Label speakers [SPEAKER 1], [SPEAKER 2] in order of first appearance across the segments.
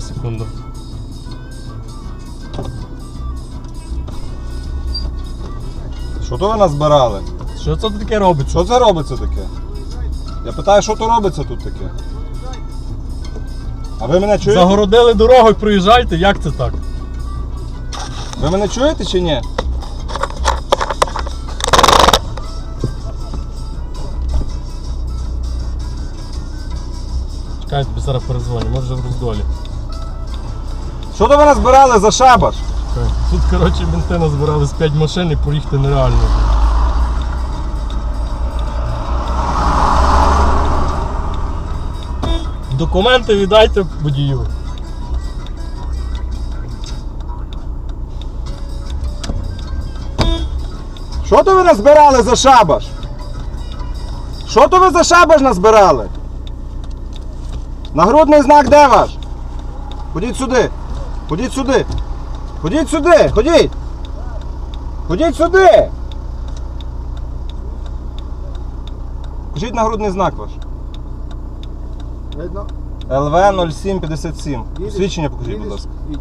[SPEAKER 1] секунда. Що то ви нас збирали?
[SPEAKER 2] Що це таке робить?
[SPEAKER 1] Що це робиться таке? Я питаю, що то робиться тут таке? А ви мене чуєте?
[SPEAKER 2] Загородили дорогу і проїжджайте, як це так?
[SPEAKER 1] Ви мене чуєте чи ні?
[SPEAKER 2] Чекайте, зараз перезвоню, може в роздолі.
[SPEAKER 1] Що то ви назбирали за шабаш?
[SPEAKER 2] Тут, коротше, менти назбирали з 5 машин і проїхати нереально. Документи віддайте водію.
[SPEAKER 1] Що то ви назбирали за шабаш? Що то ви за шабаш назбирали? Нагрудний знак де ваш? Ходіть сюди. Ходіть сюди. Ходіть сюди. Ходіть. Ходіть сюди. Покажіть нагрудний знак ваш.
[SPEAKER 3] Видно?
[SPEAKER 1] ЛВ 0757.
[SPEAKER 3] Їдеш?
[SPEAKER 1] Свідчення покажіть, будь
[SPEAKER 3] Їдеш?
[SPEAKER 1] ласка.
[SPEAKER 3] Їдь.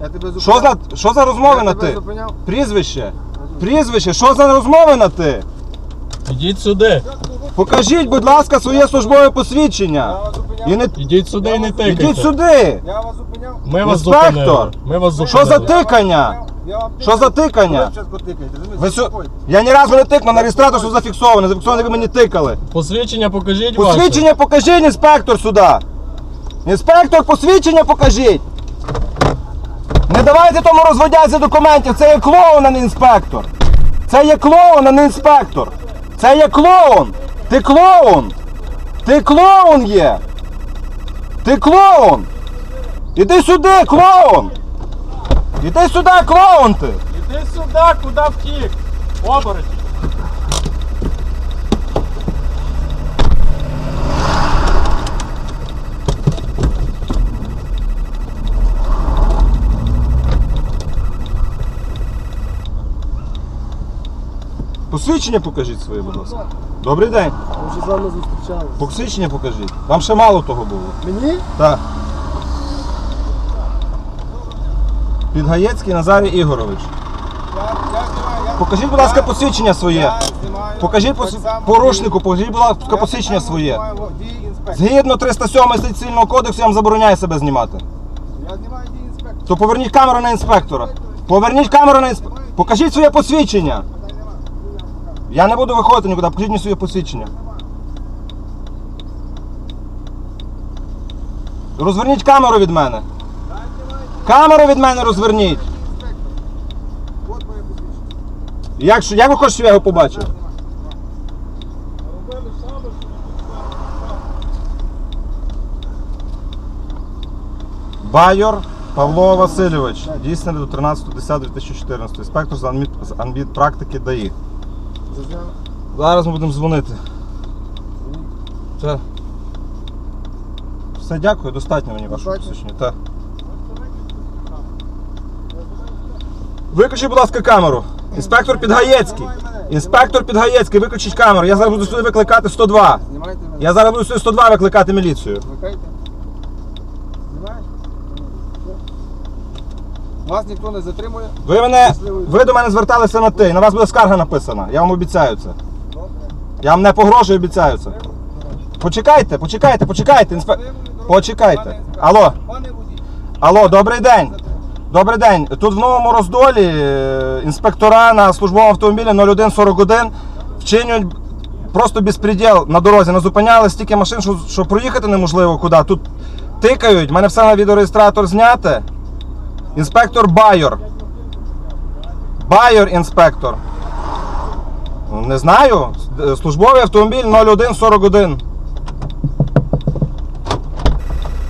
[SPEAKER 3] Я тебе
[SPEAKER 1] Що за, що за розмови
[SPEAKER 3] Я
[SPEAKER 1] на
[SPEAKER 3] тебе
[SPEAKER 1] ти?
[SPEAKER 3] зупиняв.
[SPEAKER 1] Прізвище. Прізвище, що за розмови на ти?
[SPEAKER 2] Ідіть сюди.
[SPEAKER 1] Покажіть, будь ласка, своє службове
[SPEAKER 3] Я
[SPEAKER 1] посвідчення.
[SPEAKER 3] вас зупиняв.
[SPEAKER 1] І не
[SPEAKER 2] Ідіть сюди і не тикайте.
[SPEAKER 1] ідіть сюди.
[SPEAKER 3] Я вас зупиняв.
[SPEAKER 2] Ми вас
[SPEAKER 1] Інспектор!
[SPEAKER 2] зупинили. Ми вас
[SPEAKER 1] Що
[SPEAKER 2] зупинили.
[SPEAKER 1] за тикання?
[SPEAKER 3] Я вам
[SPEAKER 1] Що за тикання?
[SPEAKER 3] Ви спочатку тикаєте, розумієте?
[SPEAKER 1] Ви сю...
[SPEAKER 3] Заспокойтесь.
[SPEAKER 1] Я ні разу не тикнув на реєстратор, що зафіксовано. Зафіксовано, ви мені тикали.
[SPEAKER 2] Посвідчення покажіть ваше.
[SPEAKER 1] Посвідчення покажіть, інспектор, сюди. Інспектор, посвідчення покажіть. Не давайте тому розводяться документів. Це є клоун, а не інспектор. Це є клоун, а не інспектор. Це є клоун. Ти клоун. Ти клоун є. Ти клоун. Іди сюди, клоун. Іди сюди, клоун ти.
[SPEAKER 2] Іди сюди, куди втік. Оборотень.
[SPEAKER 1] Посвідчення покажіть своє, будь ласка. Добрий день.
[SPEAKER 3] Ми вже з вами зустрічалися.
[SPEAKER 1] Посвідчення покажіть. Вам ще мало того було.
[SPEAKER 3] Мені?
[SPEAKER 1] Так. Підгаєцький Назарій Ігорович. Покажіть, будь ласка, посвідчення своє. Покажіть
[SPEAKER 3] Так
[SPEAKER 1] порушнику, покажіть, будь ласка, посвідчення своє. Згідно 307 статті кодексу я вам забороняю себе знімати. То поверніть камеру на інспектора. Поверніть камеру на інспектора. Покажіть своє посвідчення. Я не буду виходити нікуди, покажіть мені своє посвідчення. Розверніть камеру від мене. Камеру від мене розверніть.
[SPEAKER 3] От моє посвідчення.
[SPEAKER 1] Як, що- як ви хочете, щоб я його побачив? Байор Павло Васильович, дійсний до 13.10.2014, інспектор з анмід, з анбіт-практики ДАІ.
[SPEAKER 3] Зазняв.
[SPEAKER 1] Зараз ми будемо дзвонити. Все. Все, дякую, достатньо мені вашого
[SPEAKER 3] Достатньо?
[SPEAKER 1] посвідчення. Виключіть, будь ласка, камеру. Інспектор Підгаєцький. Інспектор Підгаєцький, виключіть камеру. Я зараз буду сюди викликати 102.
[SPEAKER 3] Знімайте мене.
[SPEAKER 1] Я зараз буду сюди 102 викликати міліцію.
[SPEAKER 3] Викайте. Знімаєш? Вас ніхто не затримує.
[SPEAKER 1] Ви мене, ви до мене зверталися на ти. На вас буде скарга написана. Я вам обіцяю це.
[SPEAKER 3] Добре.
[SPEAKER 1] Я вам не погрожую, обіцяю це. Почекайте, почекайте, почекайте. Інспе... Почекайте. Алло,
[SPEAKER 3] Пане водій.
[SPEAKER 1] алло, добрий день. Добрий день. Тут в новому роздолі е, інспектора на службовому автомобілі 0141 вчинюють просто безпреділ на дорозі. Не зупиняли стільки машин, що, що проїхати неможливо куди. Тут тикають, в мене все на відеореєстратор зняте. Інспектор Байор. Байор інспектор. Не знаю. Службовий автомобіль 0141.